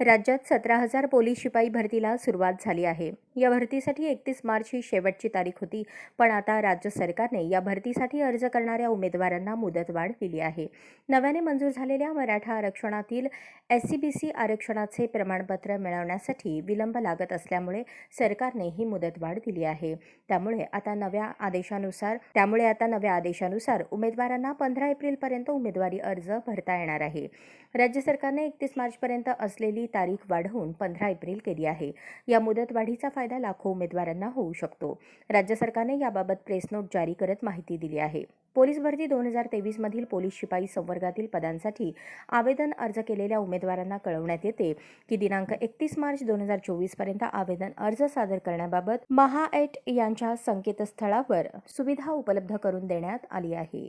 राज्यात सतरा हजार पोलीस शिपाई भरतीला सुरुवात झाली आहे. या भरतीसाठी एकतीस मार्च ही शेवटची तारीख होती पण आता राज्य सरकारने या भरतीसाठी अर्ज करणाऱ्या उमेदवारांना मुदतवाढ दिली आहे. नव्याने मंजूर झालेल्या मराठा आरक्षणातील एस सी बी सी आरक्षणाचे प्रमाणपत्र मिळवण्यासाठी विलंब लागत असल्यामुळे सरकारने ही मुदतवाढ दिली आहे. त्यामुळे आता नव्या आदेशानुसार त्यामुळे आता नव्या आदेशानुसार उमेदवारांना पंधरा एप्रिलपर्यंत उमेदवारी अर्ज भरता येणार आहे. राज्य सरकारने एकतीस मार्चपर्यंत असलेली तारीख वाढवून पंधरा एप्रिल केली आहे. या मुदतवाढीचा फायदा लाखो उमेदवारांना होऊ शकतो. राज्य सरकारने याबाबत प्रेस नोट जारी करत माहिती दिली आहे. पोलीस भरती दोन हजार तेवीसमधील पोलीस शिपाई संवर्गातील पदांसाठी आवेदन अर्ज केलेल्या उमेदवारांना कळवण्यात येते की दिनांक एकतीस मार्च दोन हजार चोवीसपर्यंत आवेदन अर्ज सादर करण्याबाबत महाएट यांच्या संकेतस्थळावर सुविधा उपलब्ध करून देण्यात आली आहे.